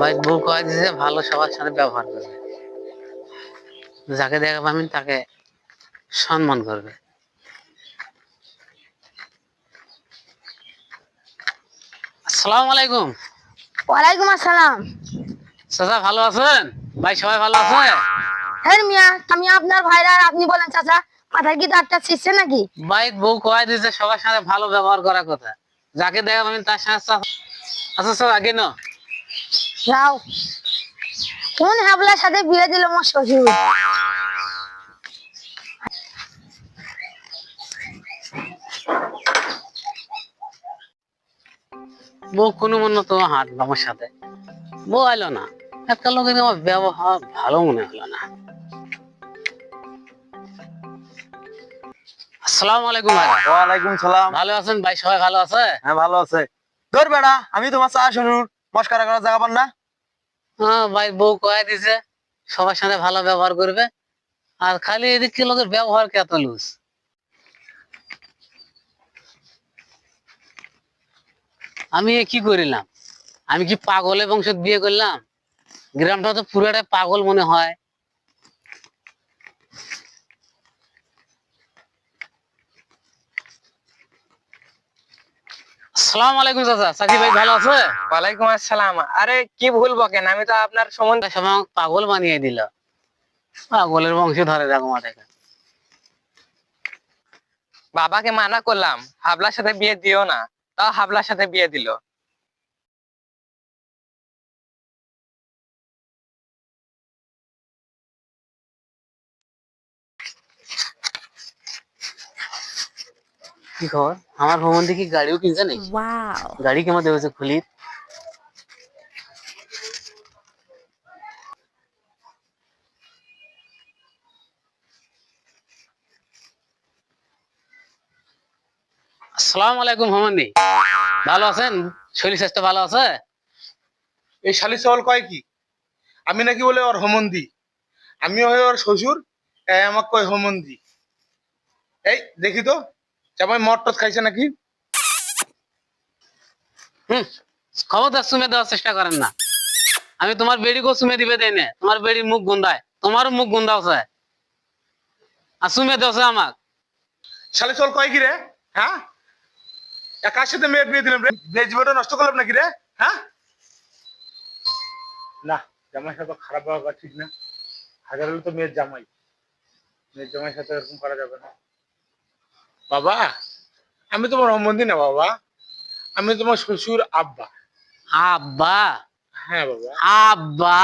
ভাই বউ কয়ে দিছে ভালো সবার সাথে ব্যবহার করবে। যাকে দেখা পাবেন তাকে সম্মান করবে। আসসালামু আলাইকুম। ওয়ালাইকুম আসসালাম। চাচা ভালো আছেন? ভাই সবাই ভালো আছে? হ্যাঁ মিয়া আমি আপনার ভাইরা আপনি বলেন চাচা মাথার কি দাঁতটা ছিঁড়ছে নাকি? ভাই বউ কয়ে দিছে সবার সাথে ভালো ব্যবহার করার কথা। যাকে দেখা পাবেন তার সাথে আচ্ছা আগে না যাও। কোন হাবলার সাথে বিয়ে দিল আমার শ্বশুর? বউ কোনো মনে তো হাত আমার সাথে? বউ আইলো না। একটা লোকের আমার ব্যবহার ভালো মনে হলো না। আসসালামু আলাইকুম ভাই ওয়ালাইকুম সালাম। ভালো আছেন? ভাই সবাই ভালো আছে? হ্যাঁ ভালো আছে। তোর বেড়া, আমি তোমার চা শুনুন মস্কারা করার জায়গা পান না। হ্যাঁ ভাই, বউ কয়ে দিছে, সবার সাথে ভালো ব্যবহার করবে। আর খালি এদিকে লোকের ব্যবহার কত লুজ? আমি কি করিলাম? আমি কি পাগলের বংশ বিয়ে করলাম? গ্রামটা তো পুরোটাই পাগল মনে হয়। আসসালামু আলাইকুম চাচা। ভাই ভালো আছে? ওয়ালাইকুম আসসালাম। আরে কি ভুলবো কেন আমি তো আপনার সম্বন্ধে সময় পাগল বানিয়ে দিল। পাগলের বংশ ধরে রাখো মাঠে বাবাকে মানা করলাম। হাবলার সাথে বিয়ে দিও না। তাও হাবলার সাথে বিয়ে দিল। কি খবর? আমার ভ্রমণ দেখি গাড়িও কিনছে নাকি? গাড়ি কেমন দেবেছে খুলি। আসসালামু আলাইকুম হোমান্দি ভালো আছেন? শরীর স্বাস্থ্য ভালো আছে? এই শালি সওয়াল কয় কি? আমি নাকি বলে ওর হোমন্দি আমি হয়ে ওর শ্বশুর এ আমাকে কয় হোমন্দি এই দেখি তো। জামাই মদ টদ খাইছে নাকি? হুম খবরদার সুমে দেওয়ার চেষ্টা করেন না। আমি তোমার বেড়িকেও সুমে দিবে দেয় না। তোমার বেড়ির মুখ গুন্দায় তোমারও মুখ গুন্দাওছে আর সুমে দেওছে আমাক। শালি সওয়াল কয় কি রে? হ্যাঁ? একার সাথে মেয়ের বিয়ে দিলাম রে। জীবনটা নষ্ট করলাম নাকি রে? হ্যাঁ? না জামাই সাথে খারাপ ব্যবহার ঠিক না। হাজার হলে তো মেয়ের জামাই। মেয়ের জামাইয়ের সাথে এরকম করা যাবে না। বাবা আমি তোমার হোমন্দি না বাবা। আমি তোমার শ্বশুর আব্বা। আব্বা। হ্যাঁ বাবা। আব্বা।